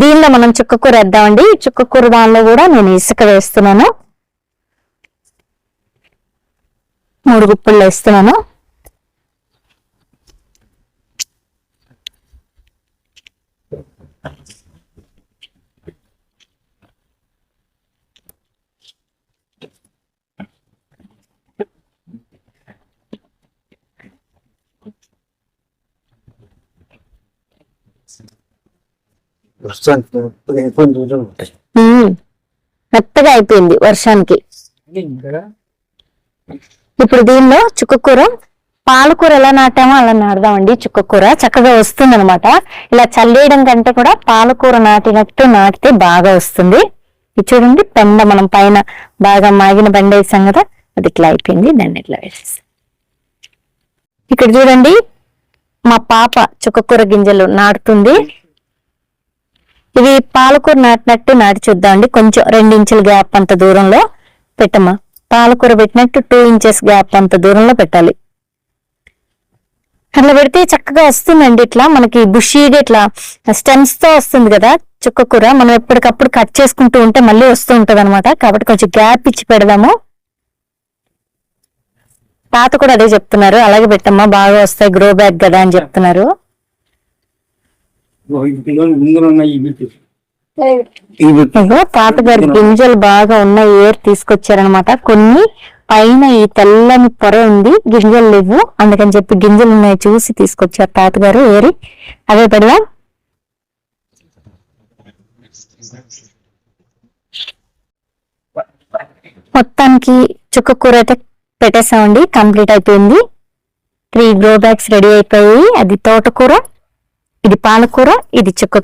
దీనిలో మనం చుక్కకూర వేద్దామండి. చుక్కకూర దానిలో కూడా నేను ఇసుక వేస్తున్నాను. మూడు గుప్పళ్ళు వేస్తున్నాను. ఉంటాయి మెత్తగా అయిపోయింది వర్షానికి. ఇప్పుడు దీనిలో చుక్కకూర పాలకూర ఎలా నాటామో అలా నాడదామండి చుక్కకూర. చక్కగా వస్తుంది అనమాట ఇలా చల్లేయడం కంటే కూడా పాలకూర నాటినట్టు నాటితే బాగా వస్తుంది. ఇది చూడండి పెండ మనం పైన బాగా మాగిన బండ వేసాం కదా అది ఇట్లా అయిపోయింది దాన్ని ఇట్లా వేసేసి. ఇక్కడ చూడండి మా పాప చుక్కకూర గింజలు నాటుతుంది. ఇవి పాలకూర నాటినట్టు నాటి చూద్దాం అండి కొంచెం రెండు ఇంచుల గ్యాప్ అంత దూరంలో పెట్టమ్మా. పాలకూర పెట్టినట్టు టూ ఇంచెస్ గ్యాప్ అంత దూరంలో పెట్టాలి. అట్లా పెడితే చక్కగా వస్తుందండి ఇట్లా. మనకి బుషీగా ఇట్లా స్టెమ్స్తో వస్తుంది కదా చుక్కకూర మనం ఎప్పటికప్పుడు కట్ చేసుకుంటూ ఉంటే మళ్ళీ వస్తూ ఉంటది అనమాట కాబట్టి కొంచెం గ్యాప్ ఇచ్చి పెడదాము. తాత కూడా అదే చెప్తున్నారు. అలాగే పెట్టమ్మా బాగా వస్తాయి గ్రో బ్యాగ్ కదా అని చెప్తున్నారు ఇంటిలో ముందు ఉన్నాయి ఈ బిట్టు ఈ బిట్టు ఇదిగో తాతగారి గింజలు బాగా ఉన్న ఏర్ తీసుకొచ్చారనమాట కొన్ని పైన ఈ తెల్లని పొర ఉంది గింజలు లేవు. అందుకని చెప్పి గింజలు ఉన్నాయి చూసి తీసుకొచ్చారు తాతగారు ఏరి. అవే పెడదాం మొత్తానికి చుక్క కూర అయితే పెట్టేసామండి కంప్లీట్ అయిపోయింది. త్రీ గ్రో బ్యాగ్స్ రెడీ అయిపోయి అది తోటకూర. ఇది పాలకూర ఇది చుక్క